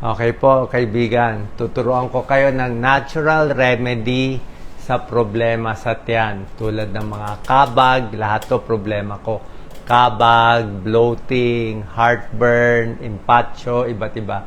Okay po, kaibigan. Tuturuan ko kayo ng natural remedy sa problema sa tiyan. Tulad ng mga kabag, lahat to problema ko. Kabag, bloating, heartburn, impatcho, iba't iba.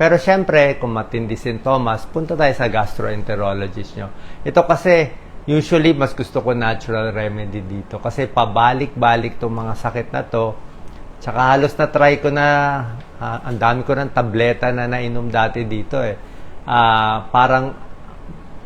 Pero syempre, kung matindi sintomas, punta tayo sa gastroenterologist nyo. Ito kasi, usually, mas gusto ko natural remedy dito. Kasi pabalik-balik tong mga sakit na to. Tsaka halos na try ko na, ah, ang dami ko ng tableta na nainom dati dito eh. Ah, parang,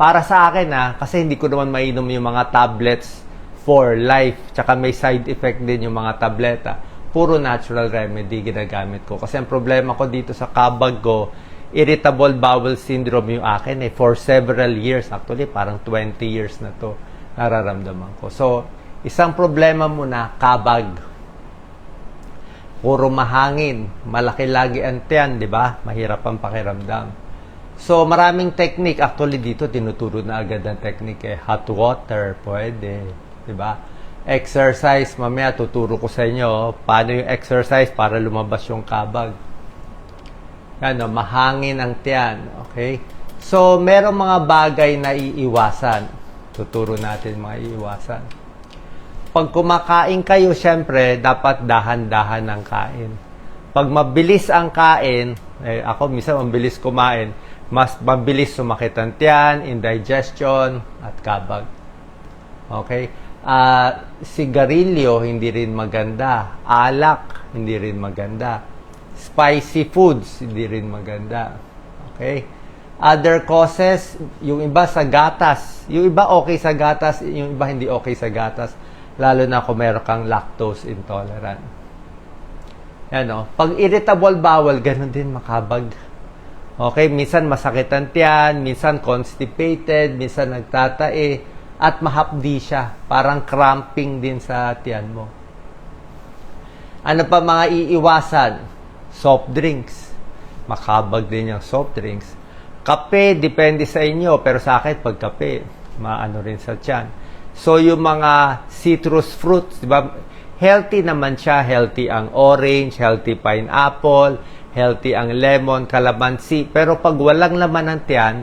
para sa akin ah, kasi hindi ko naman mainom yung mga tablets for life. Tsaka may side effect din yung mga tableta. Puro natural remedy ginagamit ko. Kasi ang problema ko dito sa kabag ko, irritable bowel syndrome yung akin eh. For several years, actually parang 20 years na to nararamdaman ko. So, isang problema muna, kabag puro mahangin, malaki lagi ang tiyan, di ba? Mahirap ang pakiramdam. So, maraming technique. Actually, dito, tinuturo na agad ang technique. Eh. Hot water, pwede. Di ba? Exercise, mamaya tuturo ko sa inyo paano yung exercise para lumabas yung kabag. Ano, mahangin ang tiyan. Okay? So, merong mga bagay na iiwasan. Tuturo natin mga iiwasan pag kumakain kayo, syempre, dapat dahan-dahan ang kain. Pag mabilis ang kain, eh, ako minsan mabilis kumain, mas mabilis sumakit ang tiyan, indigestion, at kabag. Okay? Ah, sigarilyo, hindi rin maganda. Alak, hindi rin maganda. Spicy foods, hindi rin maganda. Okay? Other causes, yung iba sa gatas. Yung iba okay sa gatas, yung iba hindi okay sa gatas lalo na kung meron kang lactose intolerant. Yan o. Pag irritable bowel, ganun din makabag. Okay, minsan masakit ang tiyan, minsan constipated, minsan nagtatae, at mahapdi siya. Parang cramping din sa tiyan mo. Ano pa mga iiwasan? Soft drinks. Makabag din yung soft drinks. Kape, depende sa inyo. Pero sa akin, pag kape, maano rin sa tiyan. So, yung mga citrus fruits, di ba? Healthy naman siya. Healthy ang orange, healthy pineapple, healthy ang lemon, calamansi. Pero pag walang laman ng tiyan,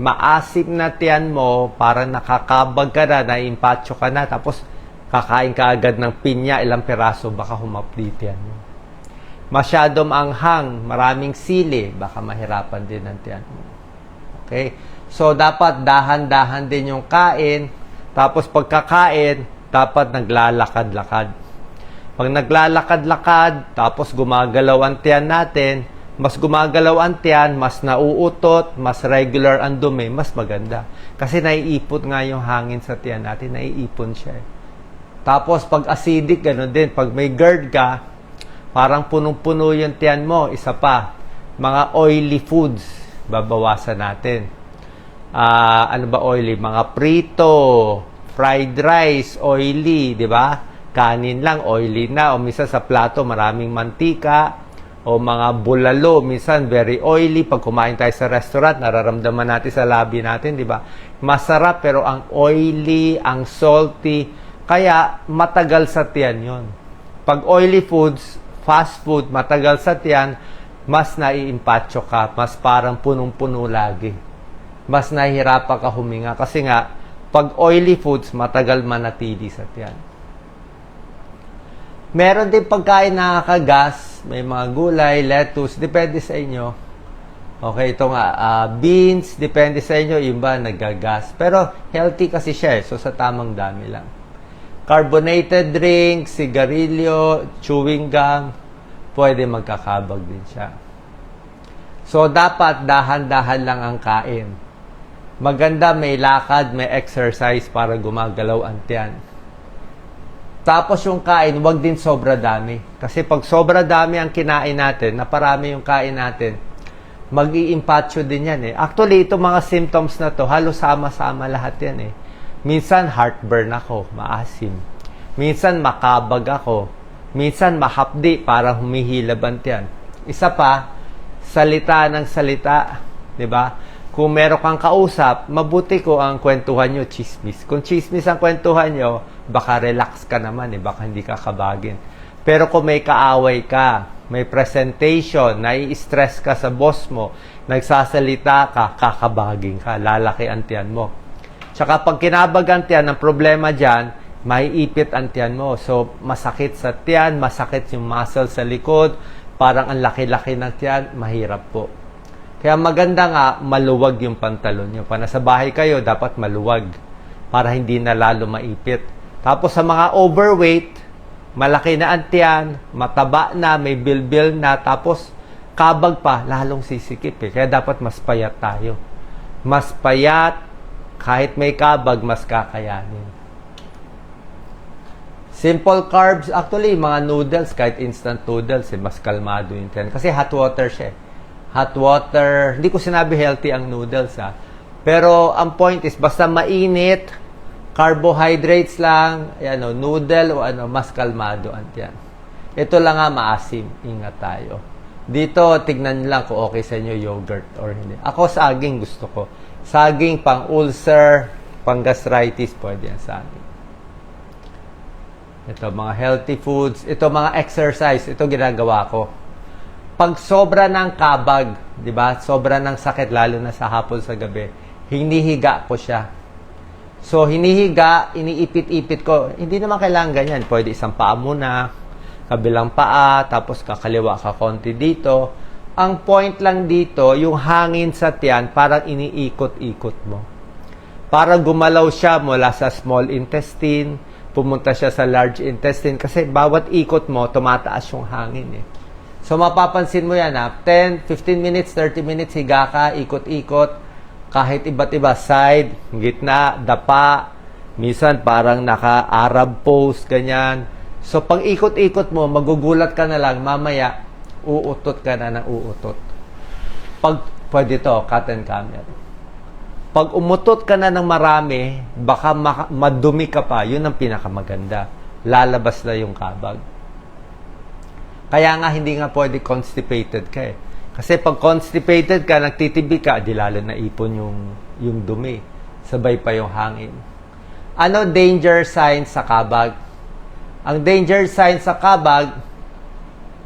maasim na tiyan mo, parang nakakabag ka na, naimpatcho ka na, tapos kakain ka agad ng pinya, ilang peraso, baka humapli tiyan mo. Masyadong anghang, maraming sili, baka mahirapan din ang tiyan mo. Okay? So, dapat dahan-dahan din yung kain, tapos pagkakain, dapat naglalakad-lakad. Pag naglalakad-lakad, tapos gumagalaw ang tiyan natin, mas gumagalaw ang tiyan, mas nauutot, mas regular ang dumi, mas maganda. Kasi naiipot nga yung hangin sa tiyan natin, naiipon siya. eh. Tapos pag acidic, ganun din. Pag may GERD ka, parang punong-puno yung tiyan mo. Isa pa, mga oily foods, babawasan natin ah, ano ba oily? Mga prito, fried rice, oily, di ba? Kanin lang, oily na. O minsan sa plato, maraming mantika. O mga bulalo, minsan very oily. Pag kumain tayo sa restaurant, nararamdaman natin sa labi natin, di ba? Masarap, pero ang oily, ang salty. Kaya, matagal sa tiyan yon. Pag oily foods, fast food, matagal sa tiyan, mas naiimpatcho ka, mas parang punong-puno lagi mas nahihirapan ka huminga. Kasi nga, pag oily foods, matagal manatili sa tiyan. Meron din pagkain nakakagas, may mga gulay, lettuce, depende sa inyo. Okay, ito nga, uh, beans, depende sa inyo, yung ba nagagas. Pero healthy kasi siya eh, so sa tamang dami lang. Carbonated drinks, sigarilyo, chewing gum, pwede magkakabag din siya. So, dapat dahan-dahan lang ang kain maganda may lakad, may exercise para gumagalaw ang tiyan. Tapos yung kain, wag din sobra dami. Kasi pag sobra dami ang kinain natin, naparami yung kain natin, mag iimpatcho din yan eh. Actually, itong mga symptoms na to, halos sama-sama lahat yan eh. Minsan heartburn ako, maasim. Minsan makabag ako. Minsan mahapdi, para humihilab ang tiyan. Isa pa, salita ng salita, 'di ba? Kung meron kang kausap, mabuti ko ang kwentuhan nyo, chismis. Kung chismis ang kwentuhan nyo, baka relax ka naman eh, baka hindi ka kabagin. Pero kung may kaaway ka, may presentation, nai-stress ka sa boss mo, nagsasalita ka, kakabaging ka, lalaki ang tiyan mo. Tsaka pag kinabag ang tiyan, ang problema dyan, maiipit ang tiyan mo. So, masakit sa tiyan, masakit yung muscle sa likod, parang ang laki-laki ng tiyan, mahirap po. Kaya maganda nga, maluwag yung pantalon nyo. Pag nasa bahay kayo, dapat maluwag para hindi na lalo maipit. Tapos sa mga overweight, malaki na ang tiyan, mataba na, may bilbil na, tapos kabag pa, lalong sisikip eh. Kaya dapat mas payat tayo. Mas payat, kahit may kabag, mas kakayanin. Simple carbs, actually, mga noodles, kahit instant noodles, eh, mas kalmado tiyan. Kasi hot water siya. eh. Hot water, hindi ko sinabi healthy ang noodles ha. Pero ang point is, basta mainit, carbohydrates lang, yan, o, noodle o ano, mas kalmado ang tiyan. Ito lang nga maasim, ingat tayo. Dito, tignan lang kung okay sa inyo yogurt or hindi. Ako, saging gusto ko. Saging pang ulcer, pang gastritis, pwede yan saging. Ito, mga healthy foods. Ito, mga exercise. Ito, ginagawa ko. Pag sobra ng kabag, di ba? Sobra ng sakit, lalo na sa hapon sa gabi, hinihiga ko siya. So, hinihiga, iniipit-ipit ko. Hindi naman kailangan ganyan. Pwede isang paa muna, kabilang paa, tapos kakaliwa ka konti dito. Ang point lang dito, yung hangin sa tiyan, parang iniikot-ikot mo. Para gumalaw siya mula sa small intestine, pumunta siya sa large intestine kasi bawat ikot mo, tumataas yung hangin eh. So mapapansin mo yan ha, 10, 15 minutes, 30 minutes, higa ka, ikot-ikot, kahit iba't iba, side, gitna, dapa, minsan parang naka-Arab pose, ganyan. So pag ikot-ikot mo, magugulat ka na lang, mamaya, uutot ka na ng uutot. Pag, pwede to, cut and camel pag umutot ka na ng marami, baka madumi ka pa. Yun ang pinakamaganda. Lalabas na yung kabag. Kaya nga hindi nga pwede constipated ka eh. Kasi pag constipated ka, nagtitibi ka, di lalo na ipon yung, yung dumi. Sabay pa yung hangin. Ano danger signs sa kabag? Ang danger signs sa kabag,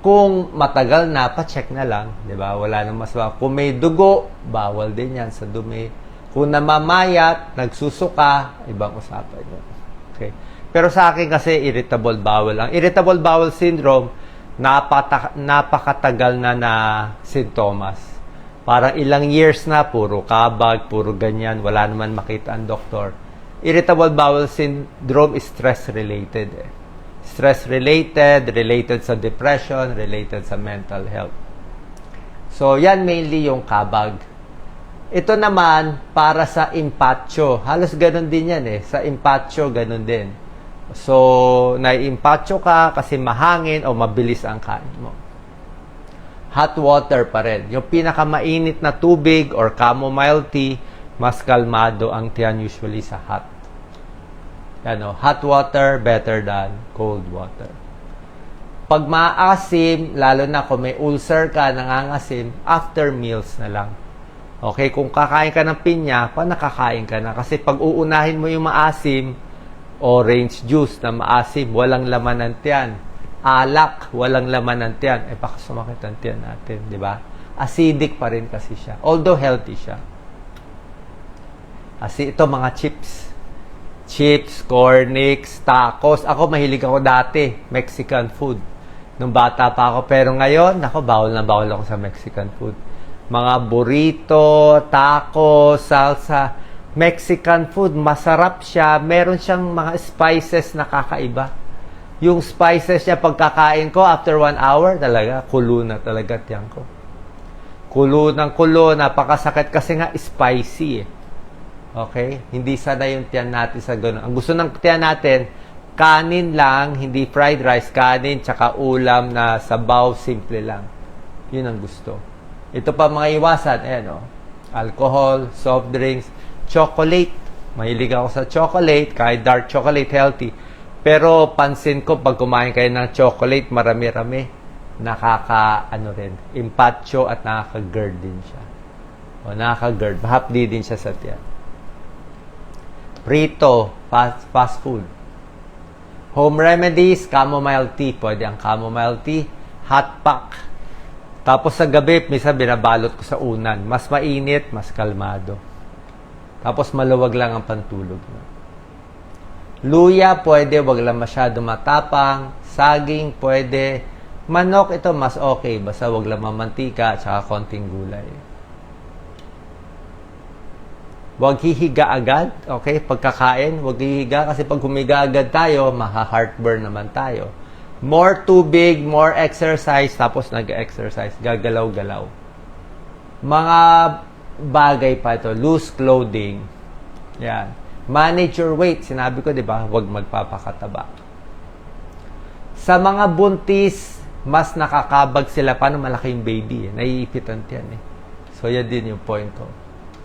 kung matagal na, pa-check na lang. Di ba? Wala nang mas Kung may dugo, bawal din yan sa dumi. Kung namamayat, nagsusuka, ibang usapan yun. Okay. Pero sa akin kasi irritable bowel. Ang irritable bowel syndrome, napata- napakatagal na na sintomas. Parang ilang years na, puro kabag, puro ganyan, wala naman makita ang doktor. Irritable bowel syndrome is stress-related. Eh. Stress-related, related sa depression, related sa mental health. So, yan mainly yung kabag. Ito naman, para sa impatcho. Halos ganun din yan eh. Sa impatcho, ganun din. So, nai-impatcho ka kasi mahangin o mabilis ang kain mo. Hot water pa rin. Yung pinakamainit na tubig or chamomile tea, mas kalmado ang tiyan usually sa hot. Ano, hot water better than cold water. Pag maasim, lalo na kung may ulcer ka, nangangasim, after meals na lang. Okay, kung kakain ka ng pinya, pa nakakain ka na. Kasi pag uunahin mo yung maasim, orange juice na maasim, walang laman ng tiyan. Alak, walang laman ng tiyan. Eh, baka sumakit ang tiyan natin, di ba? Acidic pa rin kasi siya. Although healthy siya. Kasi ito mga chips. Chips, cornix, tacos. Ako, mahilig ako dati. Mexican food. Nung bata pa ako. Pero ngayon, ako, bawal na bawal ako sa Mexican food. Mga burrito, tacos, salsa. Mexican food, masarap siya. Meron siyang mga spices na kakaiba. Yung spices niya pagkakain ko, after one hour, talaga, kulo na talaga tiyan ko. Kulo ng kulo, napakasakit kasi nga spicy eh. Okay? Hindi sana yung tiyan natin sa ganun. Ang gusto ng tiyan natin, kanin lang, hindi fried rice, kanin, tsaka ulam na sabaw, simple lang. Yun ang gusto. Ito pa mga iwasan, ayan o. Alcohol, soft drinks, chocolate. Mahilig ako sa chocolate, kahit dark chocolate, healthy. Pero pansin ko, pag kumain kayo ng chocolate, marami-rami, nakaka, ano rin, impatcho at nakaka-GERD din siya. O nakaka-GERD, mahapdi din siya sa tiyan. Prito, fast, fast food. Home remedies, chamomile tea. Pwede ang chamomile tea, hot pack. Tapos sa gabi, minsan binabalot ko sa unan. Mas mainit, mas kalmado. Tapos maluwag lang ang pantulog. Luya, pwede, wag lang masyado matapang. Saging, pwede. Manok, ito mas okay. Basta wag lang mamantika at saka konting gulay. Huwag hihiga agad, okay? Pagkakain, huwag hihiga kasi pag humiga agad tayo, maha-heartburn naman tayo. More tubig, more exercise, tapos nag-exercise, gagalaw-galaw. Mga bagay pa ito, loose clothing. Yan. Manage your weight. Sinabi ko, di ba? Huwag magpapakataba. Sa mga buntis, mas nakakabag sila. Paano malaki yung baby? Eh? Naiipitan yan eh. So, yan din yung point ko.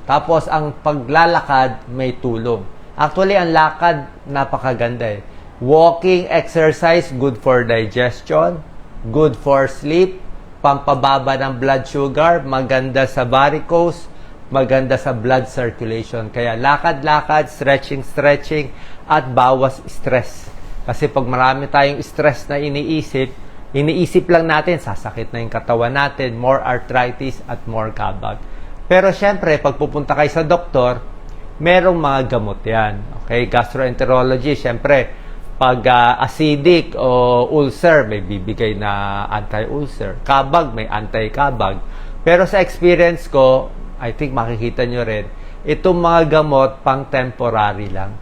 Tapos, ang paglalakad, may tulong. Actually, ang lakad, napakaganda eh. Walking exercise, good for digestion, good for sleep, pampababa ng blood sugar, maganda sa varicose, maganda sa blood circulation. Kaya lakad-lakad, stretching-stretching, at bawas stress. Kasi pag marami tayong stress na iniisip, iniisip lang natin, sasakit na yung katawan natin, more arthritis at more kabag. Pero syempre, pag pupunta kayo sa doktor, merong mga gamot yan. Okay, gastroenterology, syempre, pag ah, acidic o ulcer, may bibigay na anti-ulcer. Kabag, may anti-kabag. Pero sa experience ko, I think makikita nyo rin, itong mga gamot pang temporary lang.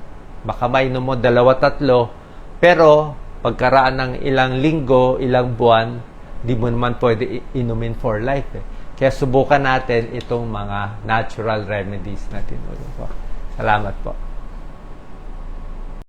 Baka mainom mo dalawa, tatlo, pero pagkaraan ng ilang linggo, ilang buwan, di mo naman pwede inumin for life. Eh. Kaya subukan natin itong mga natural remedies na tinuro ko. Salamat po.